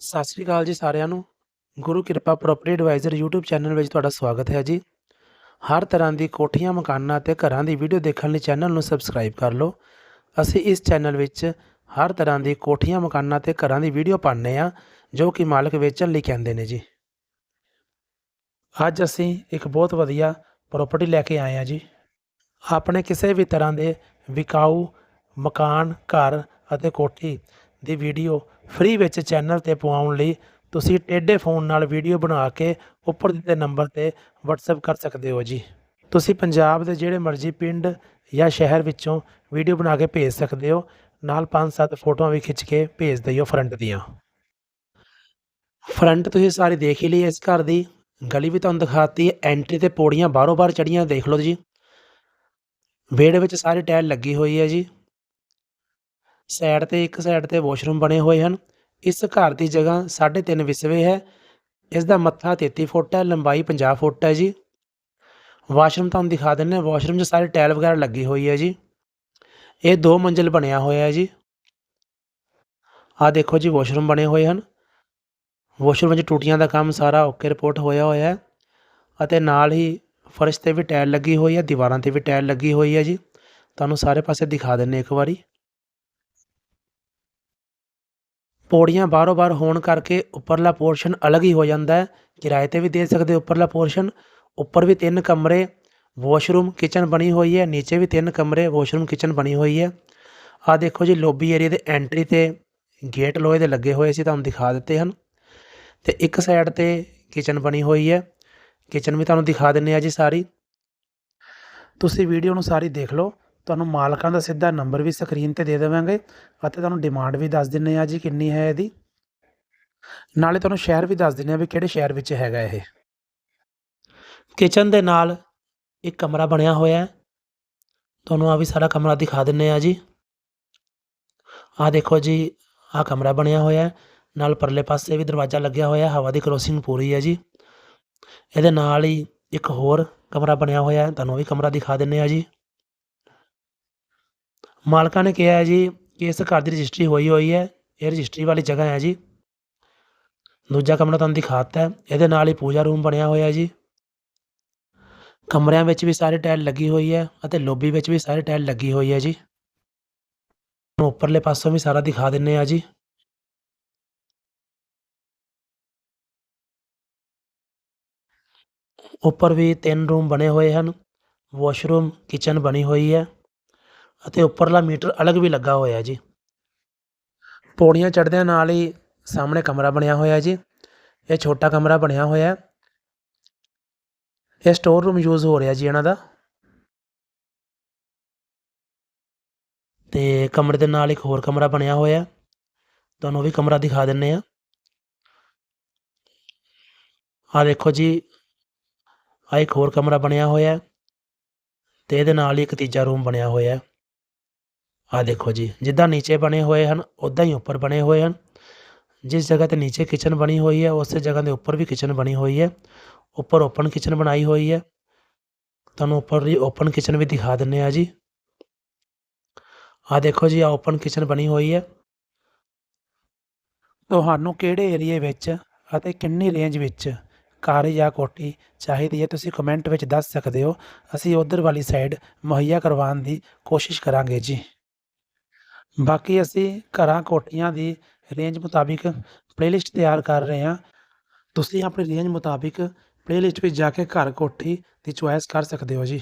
ਸਤਿ ਸ਼੍ਰੀ ਅਕਾਲ ਜੀ ਸਾਰਿਆਂ ਨੂੰ। ਗੁਰੂ ਕਿਰਪਾ ਪ੍ਰੋਪਰਟੀ ਐਡਵਾਈਜ਼ਰ YouTube ਚੈਨਲ ਵਿੱਚ ਤੁਹਾਡਾ ਸਵਾਗਤ ਹੈ ਜੀ। ਹਰ ਤਰ੍ਹਾਂ ਦੀ ਕੋਠੀਆਂ, ਮਕਾਨਾਂ ਅਤੇ ਘਰਾਂ ਦੀ ਵੀਡੀਓ ਦੇਖਣ ਲਈ ਚੈਨਲ ਨੂੰ ਸਬਸਕ੍ਰਾਈਬ ਕਰ ਲਓ। ਅਸੀਂ ਇਸ ਚੈਨਲ ਵਿੱਚ ਹਰ ਤਰ੍ਹਾਂ ਦੀ ਕੋਠੀਆਂ, ਮਕਾਨਾਂ ਅਤੇ ਘਰਾਂ ਦੀ ਵੀਡੀਓ ਪਾਉਂਦੇ ਆ ਜੋ ਕਿ ਮਾਲਕ ਵੇਚਣ ਲਈ ਕਹਿੰਦੇ ਨੇ ਜੀ। ਅੱਜ ਅਸੀਂ ਇੱਕ ਬਹੁਤ ਵਧੀਆ ਪ੍ਰਾਪਰਟੀ ਲੈ ਕੇ ਆਏ ਆ ਜੀ। ਆਪਣੇ ਕਿਸੇ ਵੀ ਤਰ੍ਹਾਂ ਦੇ ਵਿਕਾਊ ਮਕਾਨ, ਘਰ ਅਤੇ ਕੋਠੀ ਦੀ ਵੀਡੀਓ ਫ੍ਰੀ ਵਿੱਚ ਚੈਨਲ ਤੇ ਪਵਾਉਣ ਲਈ ਤੁਸੀਂ ਟੇਢੇ ਫੋਨ ਨਾਲ ਵੀਡੀਓ ਬਣਾ ਕੇ ਉੱਪਰ ਦਿੱਤੇ ਨੰਬਰ ਤੇ WhatsApp ਕਰ ਸਕਦੇ ਹੋ ਜੀ। ਤੁਸੀਂ ਪੰਜਾਬ ਦੇ ਜਿਹੜੇ ਮਰਜ਼ੀ ਪਿੰਡ ਜਾਂ ਸ਼ਹਿਰ ਵਿੱਚੋਂ ਵੀਡੀਓ ਬਣਾ ਕੇ ਭੇਜ ਸਕਦੇ ਹੋ। ਨਾਲ 5-7 ਫੋਟੋਆਂ ਵੀ ਖਿੱਚ ਕੇ ਭੇਜ ਦਿਓ ਫਰੰਟ ਦੀਆਂ। ਫਰੰਟ ਤੁਸੀਂ ਸਾਰੀ ਦੇਖ ਹੀ ਲਈ ਇਸ ਘਰ ਦੀ। ਗਲੀ ਵੀ ਤੁਹਾਨੂੰ ਦਿਖਾਤੀ ਹੈ ਐਂਟਰੀ ਤੇ ਪੌੜੀਆਂ ਬਾਹਰੋਂ ਬਾਹਰ ਚੜੀਆਂ ਦੇਖ ਲਓ ਜੀ। ਵਿਹੜੇ ਵਿੱਚ ਸਾਰੀ ਟਾਇਲ ਲੱਗੀ ਹੋਈ ਹੈ ਜੀ। ਸਾਈਡ ਤੇ ਇੱਕ ਸਾਈਡ ਤੇ ਵਾਸ਼ਰੂਮ ਬਣੇ ਹੋਏ ਹਨ। ਇਸ ਘਰ ਦੀ ਜਗ੍ਹਾ 3.5 ਵਿਸਵੇ ਹੈ। ਇਸ ਦਾ ਮੱਥਾ 33 ਫੁੱਟ ਹੈ, ਲੰਬਾਈ 50 ਫੁੱਟ ਹੈ ਜੀ। ਵਾਸ਼ਰੂਮ ਤੁਹਾਨੂੰ ਦਿਖਾ ਦਿੰਦੇ ਹਾਂ। ਵਾਸ਼ਰੂਮ 'ਚ ਸਾਰੇ ਟਾਇਲ ਵਗੈਰਾ ਲੱਗੀ ਹੋਈ ਹੈ ਜੀ। ਇਹ ਦੋ ਮੰਜ਼ਿਲ ਬਣਿਆ ਹੋਇਆ ਹੈ ਜੀ। ਆਹ ਦੇਖੋ ਜੀ, ਵਾਸ਼ਰੂਮ ਬਣੇ ਹੋਏ ਹਨ। ਵਾਸ਼ਰੂਮ ਵਿੱਚ ਟੂਟੀਆਂ ਦਾ ਕੰਮ ਸਾਰਾ ਓਕੇ ਰਿਪੋਰਟ ਹੋਇਆ ਹੋਇਆ ਹੈ ਅਤੇ ਨਾਲ ਹੀ ਫਰਸ਼ ਤੇ ਵੀ ਟਾਇਲ ਲੱਗੀ ਹੋਈ ਹੈ, ਦੀਵਾਰਾਂ ਤੇ ਵੀ ਟਾਇਲ ਲੱਗੀ ਹੋਈ ਹੈ ਜੀ। ਤੁਹਾਨੂੰ ਸਾਰੇ ਪਾਸੇ ਦਿਖਾ ਦਿੰਨੇ ਇੱਕ ਵਾਰੀ। ਪੌੜੀਆਂ ਬਾਰੋ ਬਾਰ ਹੋਣ ਕਰਕੇ ਉੱਪਰਲਾ ਪੋਰਸ਼ਨ ਅਲੱਗ ਹੀ ਹੋ ਜਾਂਦਾ ਹੈ। ਕਿਰਾਏ ਤੇ ਵੀ ਦੇ ਸਕਦੇ ਉੱਪਰਲਾ ਪੋਰਸ਼ਨ। ਉੱਪਰ ਵੀ ਤਿੰਨ ਕਮਰੇ, ਵਾਸ਼ਰੂਮ, ਕਿਚਨ ਬਣੀ ਹੋਈ ਹੈ। ਨੀਚੇ ਵੀ ਤਿੰਨ ਕਮਰੇ, ਵਾਸ਼ਰੂਮ, ਕਿਚਨ ਬਣੀ ਹੋਈ ਹੈ। ਆ ਦੇਖੋ ਜੀ ਲੋਬੀ ਏਰੀਆ ਦੇ ਐਂਟਰੀ ਤੇ ਗੇਟ ਲੋਹੇ ਦੇ ਲੱਗੇ ਹੋਏ ਸੀ, ਤੁਹਾਨੂੰ ਦਿਖਾ ਦਿੱਤੇ ਹਨ। ਤੇ ਇੱਕ ਸਾਈਡ ਤੇ ਕਿਚਨ ਬਣੀ ਹੋਈ ਹੈ। ਕਿਚਨ ਵੀ ਤੁਹਾਨੂੰ ਦਿਖਾ ਦਿੰਨੇ ਆ ਜੀ ਸਾਰੀ। ਤੁਸੀਂ ਵੀਡੀਓ ਨੂੰ ਸਾਰੀ ਦੇਖ ਲਓ। ਤੁਹਾਨੂੰ ਮਾਲਕਾਂ ਦਾ ਸਿੱਧਾ ਨੰਬਰ ਵੀ ਸਕਰੀਨ ਤੇ ਦੇ ਦੇਵਾਂਗੇ ਅਤੇ ਤੁਹਾਨੂੰ ਡਿਮਾਂਡ ਵੀ ਦੱਸ ਦਿੰਨੇ ਆ ਜੀ ਕਿੰਨੀ ਹੈ ਇਹਦੀ। ਨਾਲੇ ਤੁਹਾਨੂੰ ਸ਼ਹਿਰ ਵੀ ਦੱਸ ਦਿੰਨੇ ਆ ਵੀ ਕਿਹੜੇ ਸ਼ਹਿਰ ਵਿੱਚ ਹੈਗਾ ਇਹ। ਕਿਚਨ ਦੇ ਨਾਲ ਇੱਕ ਕਮਰਾ ਬਣਿਆ ਹੋਇਆ ਹੈ। ਤੁਹਾਨੂੰ ਆ ਵੀ ਸਾਰਾ ਕਮਰਾ ਦਿਖਾ ਦਿੰਨੇ ਆ ਜੀ। ਆ ਦੇਖੋ ਜੀ ਆ ਕਮਰਾ ਬਣਿਆ ਹੋਇਆ ਹੈ। ਨਾਲ ਪਰਲੇ ਪਾਸੇ ਵੀ ਦਰਵਾਜ਼ਾ ਲੱਗਿਆ ਹੋਇਆ ਹਵਾ ਦੀ ਕ੍ਰੋਸਿੰਗ ਪੂਰੀ ਹੈ ਜੀ। ਇਹਦੇ ਨਾਲ ਹੀ ਇੱਕ ਹੋਰ ਕਮਰਾ ਬਣਿਆ ਹੋਇਆ ਤੁਹਾਨੂੰ ਵੀ ਕਮਰਾ ਦਿਖਾ ਦਿੰਨੇ ਆ ਜੀ। ਮਾਲਕਾਂ ਨੇ ਕਿਹਾ ਹੈ ਜੀ ਕਿ ਇਸ ਘਰ ਦੀ ਰਜਿਸਟਰੀ ਹੋਈ ਹੋਈ ਹੈ, ਇਹ ਰਜਿਸਟਰੀ ਵਾਲੀ ਜਗ੍ਹਾ ਹੈ ਜੀ। ਦੂਜਾ ਕਮਰਾ ਤੁਹਾਨੂੰ ਦਿਖਾਤਾ ਹੈ, ਇਹਦੇ ਨਾਲ ਹੀ ਪੂਜਾ ਰੂਮ ਬਣਿਆ ਹੋਇਆ ਹੈ ਜੀ। ਕਮਰਿਆਂ ਵਿੱਚ ਵੀ ਸਾਰੇ ਟਾਇਲ ਲੱਗੀ ਹੋਈ ਹੈ ਅਤੇ ਲੌਬੀ ਵਿੱਚ ਵੀ ਸਾਰੇ ਟਾਇਲ ਲੱਗੀ ਹੋਈ ਹੈ ਜੀ। ਉੱਪਰਲੇ ਪਾਸੋਂ ਵੀ ਸਾਰਾ ਦਿਖਾ ਦਿੰਨੇ ਆ ਜੀ। ਉੱਪਰ ਵੀ ਤਿੰਨ ਰੂਮ ਬਣੇ ਹੋਏ ਹਨ, ਵਾਸ਼ਰੂਮ, ਕਿਚਨ ਬਣੀ ਹੋਈ ਹੈ। ਅਤੇ ਉੱਪਰਲਾ ਮੀਟਰ ਅਲੱਗ ਵੀ ਲੱਗਾ ਹੋਇਆ ਜੀ। ਪੌੜੀਆਂ ਚੜ੍ਹਦਿਆਂ ਨਾਲ ਹੀ ਸਾਹਮਣੇ ਕਮਰਾ ਬਣਿਆ ਹੋਇਆ ਜੀ। ਇਹ ਛੋਟਾ ਕਮਰਾ ਬਣਿਆ ਹੋਇਆ ਇਹ ਸਟੋਰ ਰੂਮ ਯੂਜ਼ ਹੋ ਰਿਹਾ ਜੀ ਇਹਨਾਂ ਦਾ। ਤੇ ਕਮਰੇ ਦੇ ਨਾਲ ਇੱਕ ਹੋਰ ਕਮਰਾ ਬਣਿਆ ਹੋਇਆ ਤੁਹਾਨੂੰ ਉਹ ਵੀ ਕਮਰਾ ਦਿਖਾ ਦਿੰਨੇ ਆ ਆ ਦੇਖੋ ਜੀ ਆ ਇੱਕ ਹੋਰ ਕਮਰਾ ਬਣਿਆ ਹੋਇਆ ਤੇ ਇਹਦੇ ਨਾਲ ਹੀ ਇੱਕ ਤੀਜਾ ਰੂਮ ਬਣਿਆ ਹੋਇਆ ਆ ਦੇਖੋ ਜੀ, ਜਿੱਦਾਂ ਨੀਚੇ ਬਣੇ ਹੋਏ ਹਨ ਉਦਾਂ ਹੀ ਉੱਪਰ ਬਣੇ ਹੋਏ ਹਨ। ਜਿਸ ਜਗ੍ਹਾ ਤੇ ਨੀਚੇ ਕਿਚਨ ਬਣੀ ਹੋਈ ਹੈ, ਉਸੇ ਜਗ੍ਹਾ ਦੇ ਉੱਪਰ ਵੀ ਕਿਚਨ ਬਣੀ ਹੋਈ ਹੈ। ਉੱਪਰ ਓਪਨ ਕਿਚਨ ਬਣਾਈ ਹੋਈ ਹੈ। ਤੁਹਾਨੂੰ ਉੱਪਰ ਦੀ ਓਪਨ ਕਿਚਨ ਵੀ ਦਿਖਾ ਦਿੰਨੇ ਆ ਜੀ। ਆ ਦੇਖੋ ਜੀ ਆ ਓਪਨ ਕਿਚਨ ਬਣੀ ਹੋਈ ਹੈ। ਤੁਹਾਨੂੰ ਕਿਹੜੇ ਏਰੀਏ ਵਿੱਚ ਅਤੇ ਕਿੰਨੀ ਰੇਂਜ ਵਿੱਚ ਘਰ ਜਾਂ ਕੋਠੀ ਚਾਹੀਦੀ ਹੈ, ਤੁਸੀਂ ਕਮੈਂਟ ਵਿੱਚ ਦੱਸ ਸਕਦੇ ਹੋ। ਅਸੀਂ ਉਧਰ ਵਾਲੀ ਸਾਈਡ ਮੁਹੱਈਆ ਕਰਵਾਉਣ ਦੀ ਕੋਸ਼ਿਸ਼ ਕਰਾਂਗੇ ਜੀ। ਬਾਕੀ ਅਸੀਂ ਘਰਾਂ ਕੋਠੀਆਂ ਦੀ ਰੇਂਜ ਮੁਤਾਬਿਕ ਪਲੇਲਿਸਟ ਤਿਆਰ ਕਰ ਰਹੇ ਹਾਂ। ਤੁਸੀਂ ਆਪਣੀ ਰੇਂਜ ਮੁਤਾਬਿਕ ਪਲੇਲਿਸਟ ਵਿੱਚ ਜਾ ਕੇ ਘਰ ਕੋਠੀ ਦੀ ਚੁਆਇਸ ਕਰ ਸਕਦੇ ਹੋ ਜੀ।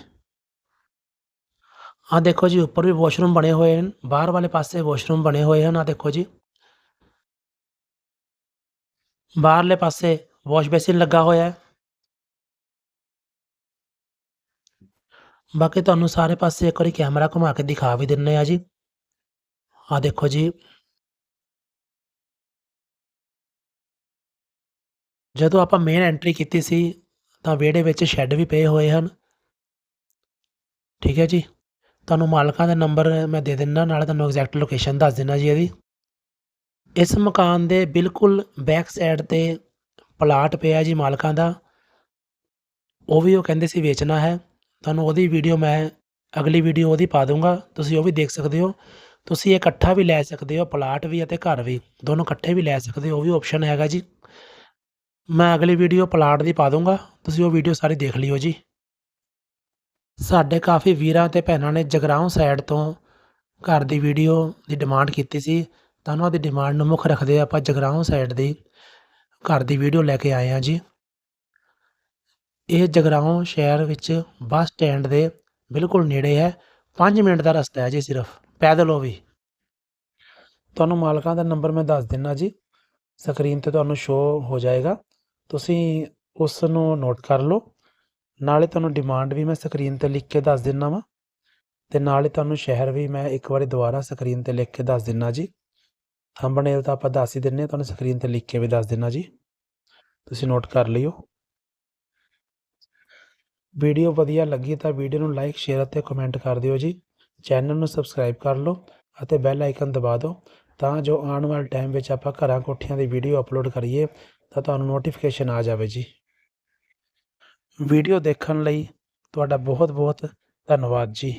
ਆ ਦੇਖੋ ਜੀ, ਉੱਪਰ ਵੀ ਵਾਸ਼ਰੂਮ ਬਣੇ ਹੋਏ ਹਨ, ਬਾਹਰ ਵਾਲੇ ਪਾਸੇ ਵਾਸ਼ਰੂਮ ਬਣੇ ਹੋਏ ਹਨ ਆ ਦੇਖੋ ਜੀ। ਬਾਹਰਲੇ ਪਾਸੇ ਵਾਸ਼ ਬੇਸਿਨ ਲੱਗਾ ਹੋਇਆ ਹੈ। ਬਾਕੀ ਤੁਹਾਨੂੰ ਸਾਰੇ ਪਾਸੇ ਇੱਕ ਵਾਰੀ ਕੈਮਰਾ ਘੁਮਾ ਕੇ ਦਿਖਾ ਵੀ ਦਿੰਨੇ ਆ ਜੀ। ਆ ਦੇਖੋ ਜੀ। ਜਦੋਂ ਆਪਾਂ ਮੇਨ ਐਂਟਰੀ ਕੀਤੀ ਸੀ, ਤਾਂ ਵਿਹੜੇ ਵਿੱਚ ਸ਼ੈੱਡ ਵੀ ਪਏ ਹੋਏ ਹਨ। ਠੀਕ ਹੈ ਜੀ। ਤੁਹਾਨੂੰ ਮਾਲਕਾਂ ਦਾ ਨੰਬਰ ਮੈਂ ਦੇ ਦਿੰਦਾ, ਨਾਲੇ ਤੁਹਾਨੂੰ ਐਗਜ਼ੈਕਟ ਲੋਕੇਸ਼ਨ ਦੱਸ ਦਿੰਦਾ ਜੀ ਇਹਦੀ। ਇਸ ਮਕਾਨ ਦੇ ਬਿਲਕੁਲ ਬੈਕ ਸਾਈਡ ਤੇ ਪਲਾਟ ਪਿਆ ਜੀ ਮਾਲਕਾਂ ਦਾ। ਉਹ ਵੀ ਉਹ ਕਹਿੰਦੇ ਸੀ ਵੇਚਣਾ ਹੈ। ਤੁਹਾਨੂੰ ਉਹਦੀ ਵੀਡੀਓ ਮੈਂ ਅਗਲੀ ਵੀਡੀਓ ਉਹਦੀ ਪਾ ਦੂੰਗਾ ਤੁਸੀਂ ਉਹ ਵੀ ਦੇਖ ਸਕਦੇ ਹੋ। ਤੁਸੀਂ ਇਹ ਇਕੱਠਾ ਵੀ ਲੈ ਸਕਦੇ ਹੋ, ਪਲਾਟ ਵੀ ਅਤੇ ਘਰ ਵੀ। ਦੋਨੋਂ ਇਕੱਠੇ ਵੀ ਲੈ ਸਕਦੇ ਹੋ, ਉਹ ਵੀ ਆਪਸ਼ਨ ਹੈਗਾ ਜੀ। ਮੈਂ ਅਗਲੀ ਵੀਡੀਓ ਪਲਾਟ ਦੀ ਪਾ ਦੂੰਗਾ, ਤੁਸੀਂ ਉਹ ਵੀਡੀਓ ਸਾਰੀ ਦੇਖ ਲਿਓ ਜੀ। ਸਾਡੇ ਕਾਫੀ ਵੀਰਾਂ ਤੇ ਭੈਣਾਂ ਨੇ ਜਗਰਾਉਂ ਸਾਈਡ ਤੋਂ ਘਰ ਦੀ ਵੀਡੀਓ ਦੀ ਡਿਮਾਂਡ ਕੀਤੀ ਸੀ, ਤਾਂ ਉਹਨਾਂ ਦੀ ਡਿਮਾਂਡ ਨੂੰ ਮੁੱਖ ਰੱਖਦੇ ਆਪਾਂ ਜਗਰਾਉਂ ਸਾਈਡ ਦੀ ਘਰ ਦੀ ਵੀਡੀਓ ਲੈ ਕੇ ਆਏ ਹਾਂ ਜੀ। ਇਹ ਜਗਰਾਉਂ ਸ਼ਹਿਰ ਵਿੱਚ ਬੱਸ ਸਟੈਂਡ ਦੇ ਬਿਲਕੁਲ ਨੇੜੇ ਹੈ 5 ਮਿੰਟ ਦਾ ਰਸਤਾ ਹੈ ਜੀ ਸਿਰਫ ਪੈਦਲ ਹੋ ਵੀ। ਤੁਹਾਨੂੰ ਮਾਲਕਾਂ ਦਾ ਨੰਬਰ ਮੈਂ ਦੱਸ ਦਿੰਨਾ ਜੀ। ਸਕਰੀਨ ਤੇ ਤੁਹਾਨੂੰ ਸ਼ੋ ਹੋ ਜਾਏਗਾ। ਤੁਸੀਂ ਉਸ ਨੂੰ ਨੋਟ ਕਰ ਲਓ। ਨਾਲੇ ਤੁਹਾਨੂੰ ਡਿਮਾਂਡ ਵੀ ਮੈਂ ਸਕਰੀਨ ਤੇ ਲਿਖ ਕੇ ਦੱਸ ਦਿੰਨਾ ਵਾਂ। ਤੇ ਨਾਲੇ ਤੁਹਾਨੂੰ ਸ਼ਹਿਰ ਵੀ ਮੈਂ ਇੱਕ ਵਾਰੀ ਦੁਬਾਰਾ ਸਕਰੀਨ ਤੇ ਲਿਖ ਕੇ ਦੱਸ ਦਿੰਨਾ ਜੀ। ਥੰਬਨੇਲ ਤਾਂ ਆਪਾਂ ਦੱਸ ਹੀ ਦਿੰਨੇ ਹਾਂ, ਤੁਹਾਨੂੰ ਸਕਰੀਨ ਤੇ ਲਿਖ ਕੇ ਵੀ ਦੱਸ ਦਿੰਨਾ ਜੀ। ਤੁਸੀਂ ਨੋਟ ਕਰ ਲਿਓ। ਵੀਡੀਓ ਵਧੀਆ ਲੱਗੀ ਤਾਂ ਵੀਡੀਓ ਨੂੰ ਲਾਈਕ, ਸ਼ੇਅਰ ਅਤੇ ਕਮੈਂਟ ਕਰ ਦਿਓ ਜੀ। ਚੈਨਲ ਨੂੰ ਸਬਸਕ੍ਰਾਈਬ ਕਰ ਲਓ ਅਤੇ ਬੈਲ ਆਈਕਨ ਦਬਾ ਦਿਓ ਤਾਂ ਜੋ ਆਉਣ ਵਾਲੇ ਟਾਈਮ ਵਿੱਚ ਆਪਾਂ ਘਰਾਂ ਕੋਠੀਆਂ ਦੀ ਵੀਡੀਓ ਅਪਲੋਡ ਕਰੀਏ ਤਾਂ ਤੁਹਾਨੂੰ ਨੋਟੀਫਿਕੇਸ਼ਨ ਆ ਜਾਵੇ ਜੀ। ਵੀਡੀਓ ਦੇਖਣ ਲਈ ਤੁਹਾਡਾ ਬਹੁਤ ਬਹੁਤ ਧੰਨਵਾਦ ਜੀ।